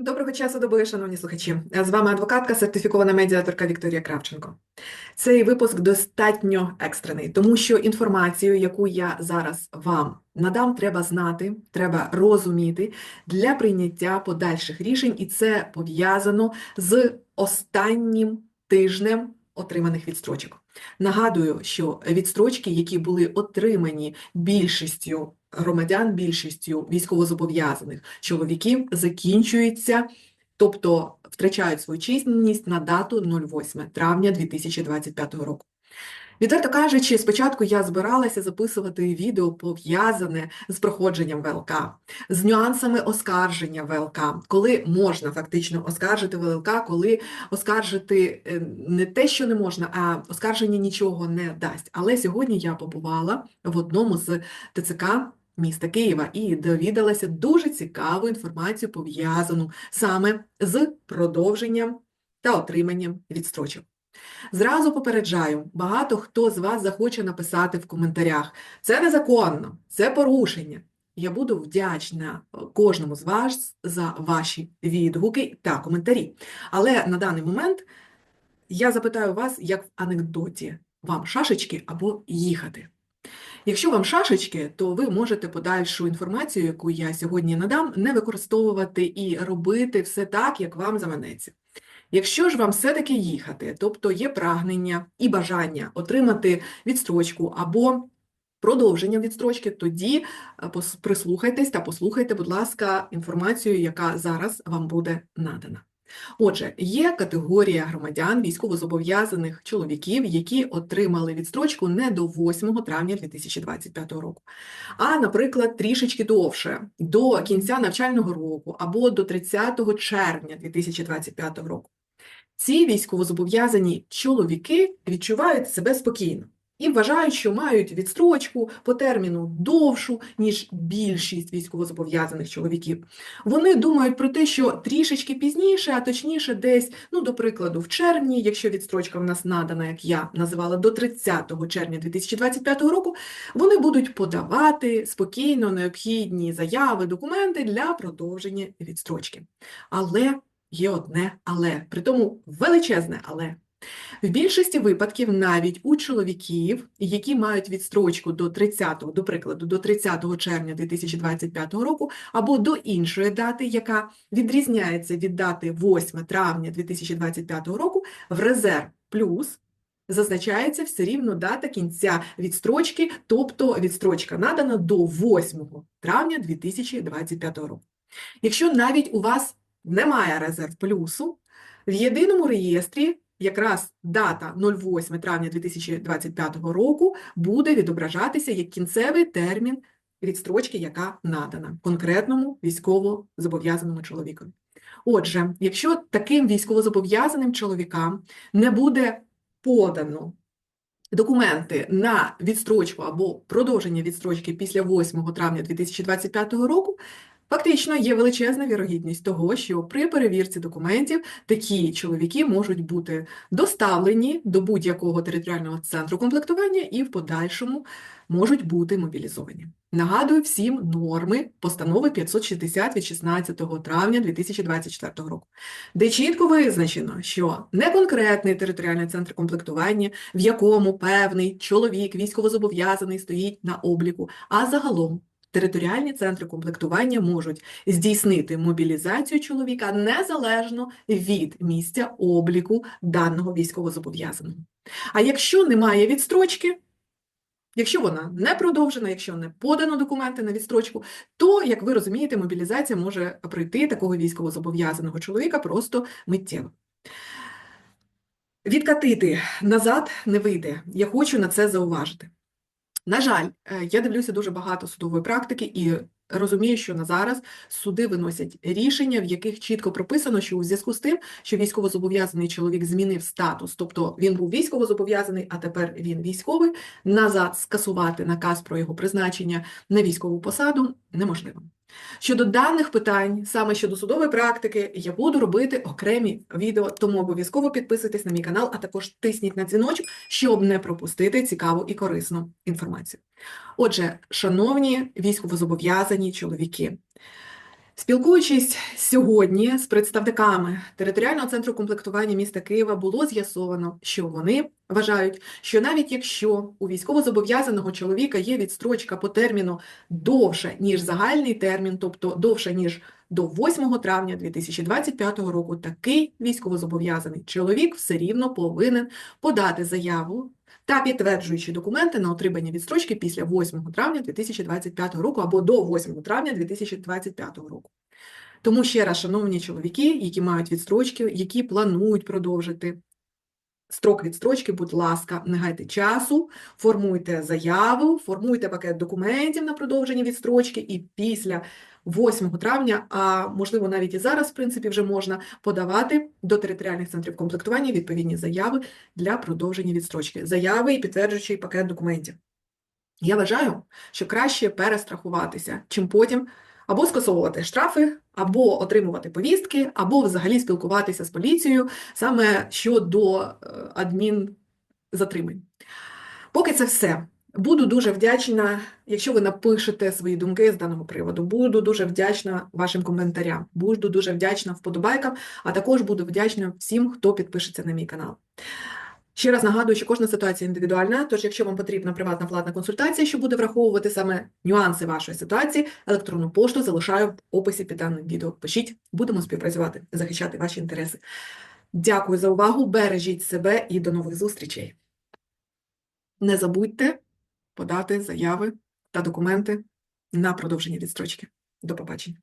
Доброго часу доби, шановні слухачі. З вами адвокатка, сертифікована медіаторка Вікторія Кравченко. Цей випуск достатньо екстрений, тому що інформацію, яку я зараз вам надам, треба знати, треба розуміти для прийняття подальших рішень, і це пов'язано з останнім тижнем отриманих відстрочок. Нагадую, що відстрочки, які були отримані більшістю громадян, більшістю військовозобов'язаних чоловіків, закінчуються, тобто втрачають свою численність на дату 08 травня 2025 року. Відверто кажучи, спочатку я збиралася записувати відео пов'язане з проходженням ВЛК, з нюансами оскарження ВЛК, коли можна фактично оскаржити ВЛК, коли оскаржити е, не те, що не можна, а оскарження нічого не дасть. Але сьогодні я побувала в одному з ТЦК міста Києва і довідалася дуже цікаву інформацію, пов'язану саме з продовженням та отриманням відстрочок. Зразу попереджаю, багато хто з вас захоче написати в коментарях: це незаконно, це порушення. Я буду вдячна е, кожному з вас за ваші відгуки та коментарі. Але на даний момент я запитаю вас, як в анекдоті, вам шашечки або їхати. Якщо вам шашечки, то ви можете подальшу інформацію, яку я сьогодні надам, не використовувати і робити все так, як вам заманеться. Якщо ж вам все-таки їхати, тобто є прагнення і бажання отримати відстрочку або продовження відстрочки, тоді е, прислухайтесь та послухайте, будь ласка, інформацію, яка зараз вам буде надана. Отже, є категорія громадян, військовозобов'язаних чоловіків, які отримали відстрочку не до 8 травня 2025 року, а, наприклад, трішечки довше, до кінця навчального року або до 30 червня 2025 року. Ці військовозобов'язані чоловіки відчувають себе спокійно і вважають, що мають відстрочку по терміну довшу, ніж більшість військовозобов'язаних чоловіків. Вони думають про те, що трішечки пізніше, а точніше десь, ну, до прикладу, в червні, якщо відстрочка в нас надана, як я називала, до 30 червня 2025 року, вони будуть подавати спокійно необхідні заяви, документи для продовження відстрочки. Але є одне але, при тому величезне але. В більшості випадків навіть у чоловіків, які мають відстрочку до 30, до прикладу, до 30 червня 2025 року, або до іншої дати, яка відрізняється від дати 8 травня 2025 року, в резерв плюс зазначається все рівно дата кінця відстрочки, тобто відстрочка надана до 8 травня 2025 року. Якщо навіть у вас немає резерв плюсу, в єдиному реєстрі якраз дата 08 травня 2025 року буде відображатися як кінцевий термін відстрочки, яка надана конкретному військово-зобов'язаному чоловікові. Отже, якщо таким військовозобов'язаним чоловікам не буде подано документи на відстрочку або продовження відстрочки після 8 травня 2025 року, Фактично є величезна вірогідність того, що при перевірці документів такі чоловіки можуть бути доставлені до будь-якого територіального центру комплектування і в подальшому можуть бути мобілізовані. Нагадую всім норми постанови 560 від 16 травня 2024 року, де чітко визначено, що не конкретний територіальний центр комплектування, в якому певний чоловік військовозобов'язаний стоїть на обліку, а загалом Територіальні центри комплектування можуть здійснити мобілізацію чоловіка незалежно від місця обліку даного військовозобов'язаного. А якщо немає відстрочки, якщо вона не продовжена, якщо не подано документи на відстрочку, то, як ви розумієте, мобілізація може пройти такого військовозобов'язаного чоловіка просто миттєво. Відкатити назад не вийде. Я хочу на це зауважити. На жаль, е, я дивлюся дуже багато судової практики і розумію, що на зараз суди виносять рішення, в яких чітко прописано, що у зв'язку з тим, що військовозобов'язаний чоловік змінив статус, тобто він був військовозобов'язаний, а тепер він військовий, назад скасувати наказ про його призначення на військову посаду неможливо. Щодо даних питань, саме щодо судової практики, я буду робити окремі відео, тому обов'язково підписуйтесь на мій канал, а також тисніть на дзвіночок, щоб не пропустити цікаву і корисну інформацію. Отже, шановні військовозобов'язані чоловіки, Спілкуючись сьогодні з представниками територіального центру комплектування міста Києва, було з'ясовано, що вони вважають, що навіть якщо у військовозобов'язаного чоловіка є відстрочка по терміну довше, ніж загальний термін, тобто довше, ніж до 8 травня 2025 року, такий військовозобов'язаний чоловік все рівно повинен подати заяву та підтверджуючі документи на отримання відстрочки після 8 травня 2025 року або до 8 травня 2025 року. Тому ще раз, шановні чоловіки, які мають відстрочки, які планують продовжити строк відстрочки, будь ласка, не гайте часу, формуйте заяву, формуйте пакет документів на продовження відстрочки, і після 8 травня, а можливо навіть і зараз, в принципі, вже можна подавати до територіальних центрів комплектування відповідні заяви для продовження відстрочки. Заяви і підтверджуючий пакет документів. Я вважаю, що краще перестрахуватися, чим потім або скасовувати штрафи, або отримувати повістки, або взагалі спілкуватися з поліцією саме щодо е, адмінзатримань. Поки це все. Буду дуже вдячна, якщо ви напишете свої думки з даного приводу. Буду дуже вдячна вашим коментарям. Буду дуже вдячна вподобайкам, а також буду вдячна всім, хто підпишеться на мій канал. Ще раз нагадую, що кожна ситуація індивідуальна, тож якщо вам потрібна приватна платна консультація, що буде враховувати саме нюанси вашої ситуації, електронну пошту залишаю в описі під даним відео. Пишіть, будемо співпрацювати, захищати ваші інтереси. Дякую за увагу, бережіть себе і до нових зустрічей. Не забудьте подати заяви та документи на продовження відстрочки. До побачення.